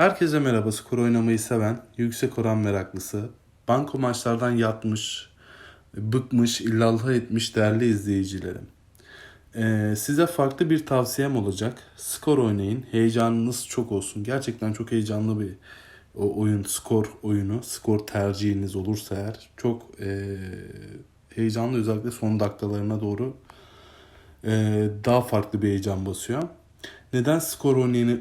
Herkese merhaba. Skor oynamayı seven, yüksek oran meraklısı, banko maçlardan yatmış, bıkmış, illallah etmiş değerli izleyicilerim. Ee, size farklı bir tavsiyem olacak. Skor oynayın. Heyecanınız çok olsun. Gerçekten çok heyecanlı bir o oyun, skor oyunu, skor tercihiniz olursa eğer çok ee, heyecanlı özellikle son dakikalarına doğru ee, daha farklı bir heyecan basıyor. Neden skor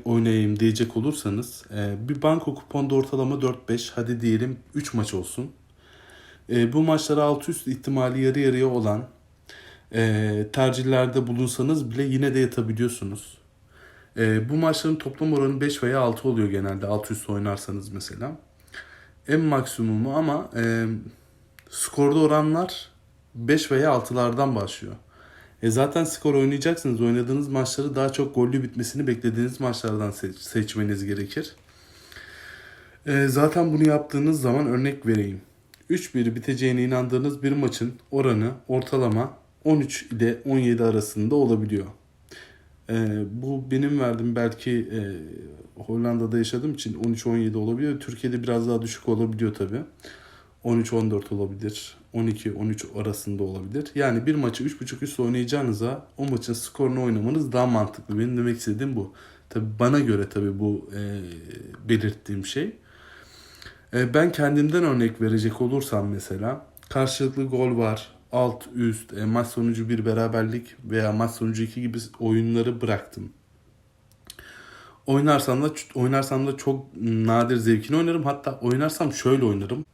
oynayayım, diyecek olursanız e, bir banko kuponda ortalama 4-5 hadi diyelim 3 maç olsun. E, bu maçlara alt üst ihtimali yarı yarıya olan e, tercihlerde bulunsanız bile yine de yatabiliyorsunuz. Bu maçların toplam oranı 5 veya 6 oluyor genelde alt üst oynarsanız mesela. En maksimumu ama skorda oranlar 5 veya 6'lardan başlıyor. E zaten skor oynayacaksınız. Oynadığınız maçları daha çok gollü bitmesini beklediğiniz maçlardan seç- seçmeniz gerekir. E, zaten bunu yaptığınız zaman örnek vereyim. 3-1 biteceğine inandığınız bir maçın oranı ortalama 13 ile 17 arasında olabiliyor. E, bu benim verdiğim belki e, Hollanda'da yaşadığım için 13-17 olabiliyor. Türkiye'de biraz daha düşük olabiliyor tabii. 13-14 olabilir. 12-13 arasında olabilir. Yani bir maçı 3.5 üst oynayacağınıza o maçın skorunu oynamanız daha mantıklı. Benim demek istediğim bu. Tabi bana göre tabi bu e, belirttiğim şey. E, ben kendimden örnek verecek olursam mesela karşılıklı gol var, alt üst, e, maç sonucu bir beraberlik veya maç sonucu iki gibi oyunları bıraktım. Oynarsam da oynarsam da çok nadir zevkini oynarım. Hatta oynarsam şöyle oynarım.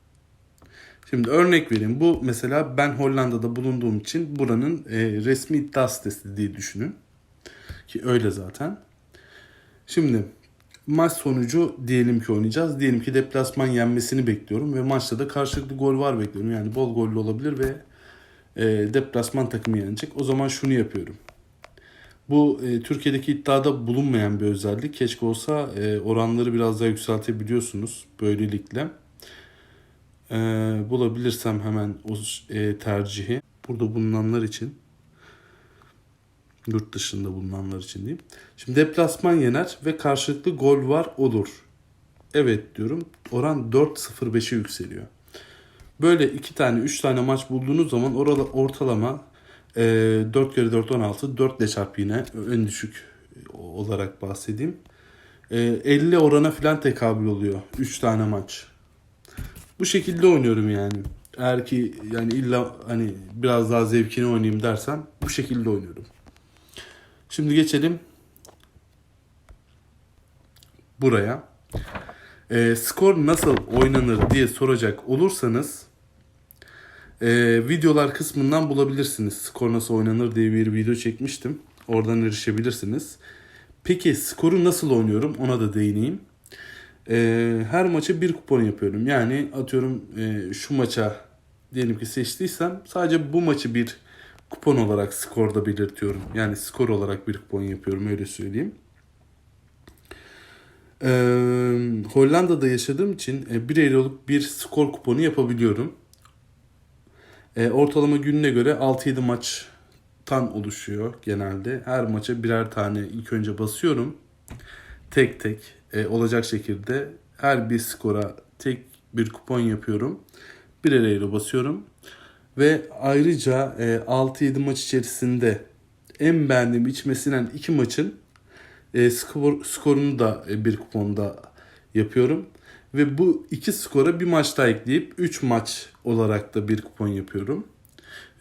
Şimdi örnek vereyim. Bu mesela ben Hollanda'da bulunduğum için buranın e, resmi iddia sitesi diye düşünün. Ki öyle zaten. Şimdi maç sonucu diyelim ki oynayacağız. Diyelim ki deplasman yenmesini bekliyorum ve maçta da karşılıklı gol var bekliyorum. Yani bol gollü olabilir ve e, deplasman takımı yenecek. O zaman şunu yapıyorum. Bu e, Türkiye'deki iddiada bulunmayan bir özellik. Keşke olsa e, oranları biraz daha yükseltebiliyorsunuz böylelikle. Ee, bulabilirsem hemen o e, tercihi burada bulunanlar için yurt dışında bulunanlar için diyeyim. Şimdi deplasman yener ve karşılıklı gol var olur. Evet diyorum. Oran 4.05'e yükseliyor. Böyle iki tane, üç tane maç bulduğunuz zaman orada ortalama e, 4 kere 4 16, 4 ile çarp yine en düşük olarak bahsedeyim. E, 50 orana falan tekabül oluyor 3 tane maç. Bu şekilde oynuyorum yani. Eğer ki yani illa hani biraz daha zevkini oynayayım dersen bu şekilde oynuyorum. Şimdi geçelim buraya. Ee, skor nasıl oynanır diye soracak olursanız e, videolar kısmından bulabilirsiniz. Skor nasıl oynanır diye bir video çekmiştim. Oradan erişebilirsiniz. Peki skoru nasıl oynuyorum ona da değineyim e, her maçı bir kupon yapıyorum. Yani atıyorum e, şu maça diyelim ki seçtiysem sadece bu maçı bir kupon olarak skorda belirtiyorum. Yani skor olarak bir kupon yapıyorum öyle söyleyeyim. E, Hollanda'da yaşadığım için e, 1 Eylül'lük bir skor kuponu yapabiliyorum. E, ortalama gününe göre 6-7 maçtan oluşuyor genelde. Her maça birer tane ilk önce basıyorum. Tek tek e, olacak şekilde her bir skora tek bir kupon yapıyorum. Birer euro basıyorum. Ve ayrıca e, 6-7 maç içerisinde en beğendiğim içmesinden iki maçın e, skor, skorunu da e, bir kuponda yapıyorum. Ve bu iki skora bir maç daha ekleyip 3 maç olarak da bir kupon yapıyorum.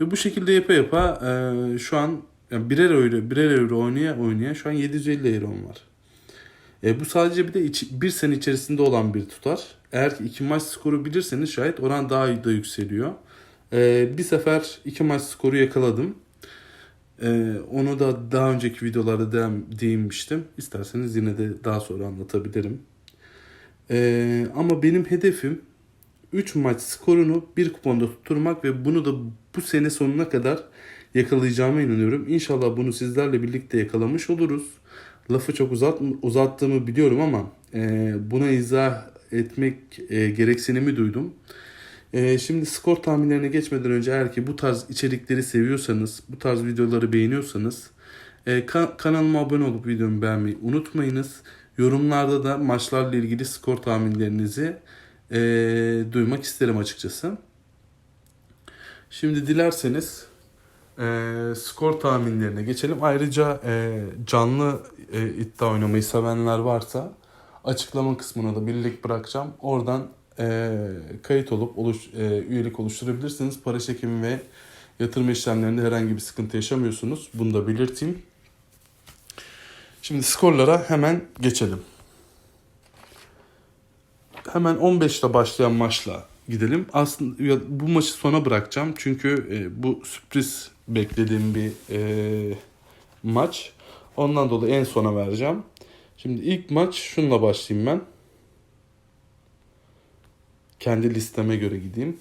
Ve bu şekilde yapa yapa e, şu an yani birer euro, birer euro oynaya oynaya şu an 750 euro var. E, bu sadece bir de iç, bir sene içerisinde olan bir tutar. Eğer ki iki maç skoru bilirseniz şayet oran daha da yükseliyor. E, bir sefer iki maç skoru yakaladım. E, onu da daha önceki videolarda de, değinmiştim. İsterseniz yine de daha sonra anlatabilirim. E, ama benim hedefim 3 maç skorunu bir kuponda tutturmak ve bunu da bu sene sonuna kadar yakalayacağıma inanıyorum. İnşallah bunu sizlerle birlikte yakalamış oluruz lafı çok uzat, uzattığımı biliyorum ama e, buna izah etmek e, gereksinimi duydum. E, şimdi skor tahminlerine geçmeden önce eğer ki bu tarz içerikleri seviyorsanız, bu tarz videoları beğeniyorsanız e, ka- kanalıma abone olup videomu beğenmeyi unutmayınız. Yorumlarda da maçlarla ilgili skor tahminlerinizi e, duymak isterim açıkçası. Şimdi dilerseniz e, skor tahminlerine geçelim. Ayrıca e, canlı e, iddia oynamayı sevenler varsa açıklama kısmına da bir link bırakacağım. Oradan e, kayıt olup oluş, e, üyelik oluşturabilirsiniz. Para çekimi ve yatırım işlemlerinde herhangi bir sıkıntı yaşamıyorsunuz. Bunu da belirteyim. Şimdi skorlara hemen geçelim. Hemen 15'te başlayan maçla gidelim. Aslında bu maçı sona bırakacağım. Çünkü e, bu sürpriz beklediğim bir e, maç. Ondan dolayı en sona vereceğim. Şimdi ilk maç şunla başlayayım ben. Kendi listeme göre gideyim.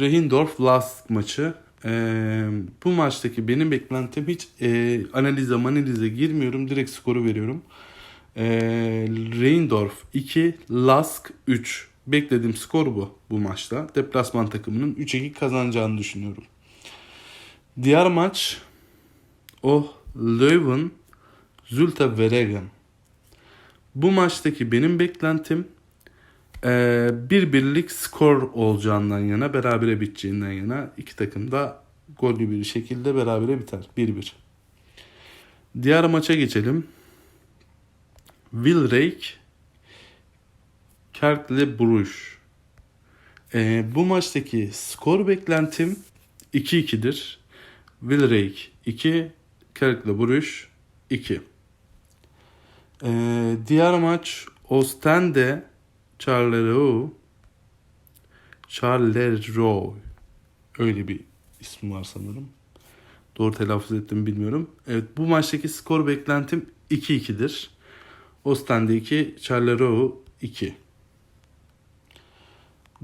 Rehindorf Last maçı. Ee, bu maçtaki benim beklentim hiç e, analize manalize girmiyorum. Direkt skoru veriyorum. Ee, Reindorf 2, Lask 3. Beklediğim skor bu bu maçta. Deplasman takımının 3-2 kazanacağını düşünüyorum. Diğer maç o Leuven Zulte Veregen. Bu maçtaki benim beklentim ee, bir birlik skor olacağından yana, berabere biteceğinden yana iki takım da gollü bir şekilde berabere biter. 1-1. Diğer maça geçelim. Wilrijk Kerkle Bruges. Ee, bu maçtaki skor beklentim 2-2'dir. Wilrijk 2, Kerkle Bruges 2. Ee, diğer maç Ostende Charleroi Charleroi öyle bir ismi var sanırım. Doğru telaffuz ettim bilmiyorum. Evet bu maçtaki skor beklentim 2-2'dir. Ostende 2, Charleroi 2.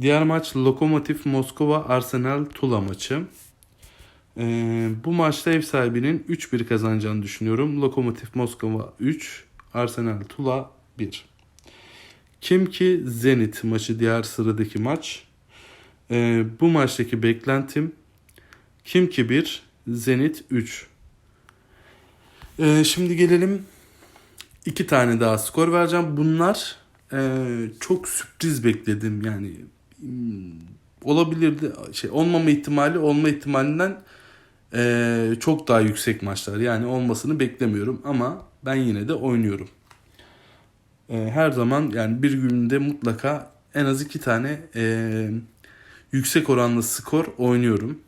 Diğer maç Lokomotiv Moskova Arsenal Tula maçı. Ee, bu maçta ev sahibinin 3-1 kazanacağını düşünüyorum. Lokomotiv Moskova 3, Arsenal Tula 1. Kim ki Zenit maçı diğer sıradaki maç. Ee, bu maçtaki beklentim Kim ki 1, Zenit 3. Ee, şimdi gelelim iki tane daha skor vereceğim. Bunlar e, çok sürpriz bekledim yani hmm, olabilirdi şey olmama ihtimali olma ihtimalinden e, çok daha yüksek maçlar yani olmasını beklemiyorum ama ben yine de oynuyorum. E, her zaman yani bir günde mutlaka en az iki tane e, yüksek oranlı skor oynuyorum.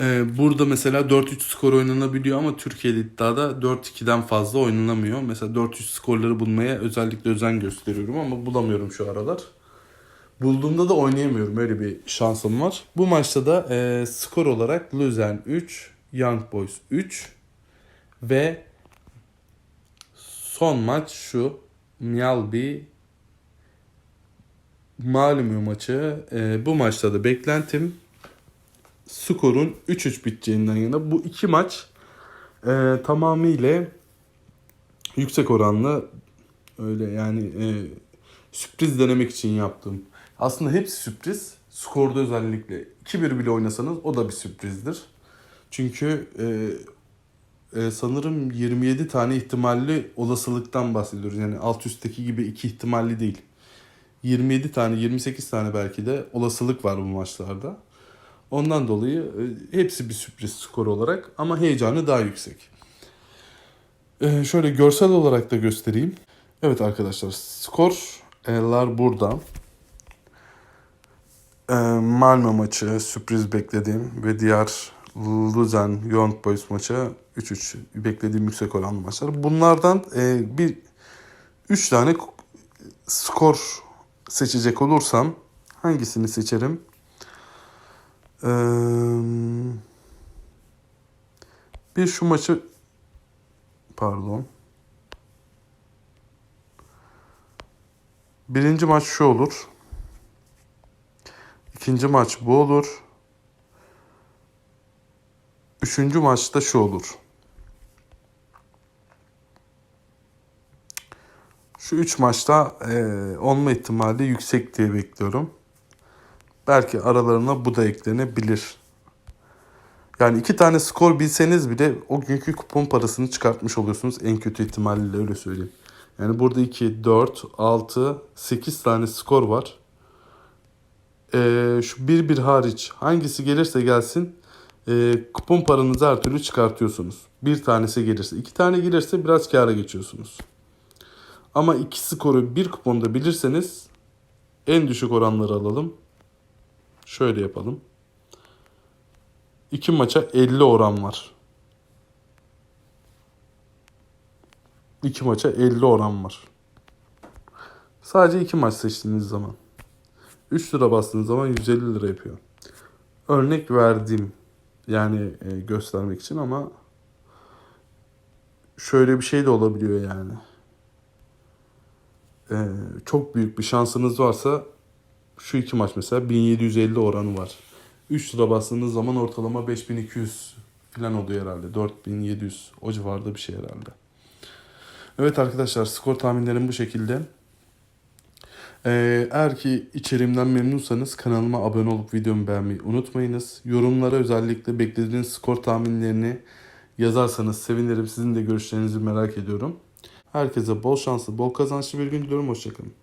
E, burada mesela 4-3 skor oynanabiliyor ama Türkiye'de iddiada 4-2'den fazla oynanamıyor. Mesela 4-3 skorları bulmaya özellikle özen gösteriyorum ama bulamıyorum şu aralar. Bulduğumda da oynayamıyorum. Öyle bir şansım var. Bu maçta da e, skor olarak Luzern 3, Young Boys 3 ve son maç şu. Mjalby Malmö maçı. E, bu maçta da beklentim skorun 3-3 biteceğinden yana. Bu iki maç e, tamamıyla yüksek oranlı öyle yani e, sürpriz denemek için yaptım. Aslında hepsi sürpriz. Skorda özellikle 2-1 bile oynasanız o da bir sürprizdir. Çünkü e, e, sanırım 27 tane ihtimalli olasılıktan bahsediyoruz. Yani alt üstteki gibi iki ihtimalli değil. 27 tane 28 tane belki de olasılık var bu maçlarda. Ondan dolayı e, hepsi bir sürpriz skor olarak ama heyecanı daha yüksek. E, şöyle görsel olarak da göstereyim. Evet arkadaşlar skorlar burada. E, Malmö maçı sürpriz beklediğim ve diğer Luzern Young Boys maçı 3-3 beklediğim yüksek oranlı maçlar. Bunlardan e, bir 3 tane skor seçecek olursam hangisini seçerim? Ee, bir şu maçı pardon. Birinci maç şu olur. İkinci maç bu olur. Üçüncü maçta şu olur. Şu üç maçta e, olma ihtimali yüksek diye bekliyorum. Belki aralarına bu da eklenebilir. Yani iki tane skor bilseniz bile o günkü kupon parasını çıkartmış oluyorsunuz en kötü ihtimalle öyle söyleyeyim. Yani burada 2, 4, 6, 8 tane skor var. Ee, şu 1-1 hariç hangisi gelirse gelsin e, kupon paranızı her türlü çıkartıyorsunuz. Bir tanesi gelirse, iki tane gelirse biraz kâra geçiyorsunuz. Ama iki skoru bir kuponda bilirseniz en düşük oranları alalım. Şöyle yapalım. İki maça 50 oran var. İki maça 50 oran var. Sadece iki maç seçtiğiniz zaman. 3 lira bastığınız zaman 150 lira yapıyor. Örnek verdim yani e, göstermek için ama şöyle bir şey de olabiliyor yani. E, çok büyük bir şansınız varsa şu iki maç mesela 1750 oranı var. 3 lira bastığınız zaman ortalama 5200 falan oluyor herhalde. 4700 o civarda bir şey herhalde. Evet arkadaşlar skor tahminlerim bu şekilde. Ee, eğer ki içeriğimden memnunsanız kanalıma abone olup videomu beğenmeyi unutmayınız. Yorumlara özellikle beklediğiniz skor tahminlerini yazarsanız sevinirim. Sizin de görüşlerinizi merak ediyorum. Herkese bol şanslı, bol kazançlı bir gün diliyorum. Hoşçakalın.